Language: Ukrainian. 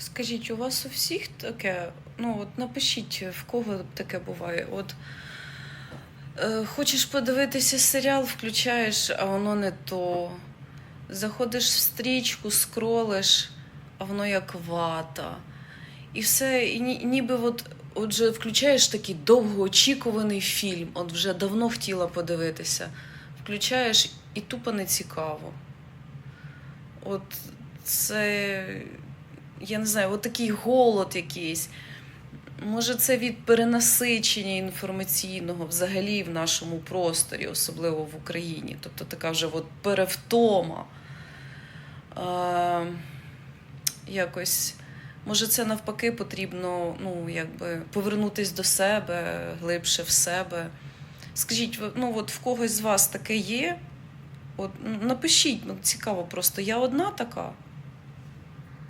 Скажіть, у вас у всіх таке? Ну, от напишіть, в кого таке буває. От е, хочеш подивитися серіал, включаєш, а воно не то. Заходиш в стрічку, скролиш, а воно як вата. І все, і ні- ніби от, отже, включаєш такий довгоочікуваний фільм, от вже давно хотіла подивитися. Включаєш і тупо не цікаво. От це, я не знаю, от такий голод якийсь. Може, це від перенасичення інформаційного взагалі в нашому просторі, особливо в Україні. Тобто така вже от перевтома. Е, якось, може, це навпаки потрібно ну, якби, повернутися до себе, глибше в себе. Скажіть, ну, от в когось з вас таке є? От, напишіть, ну, цікаво просто, я одна така.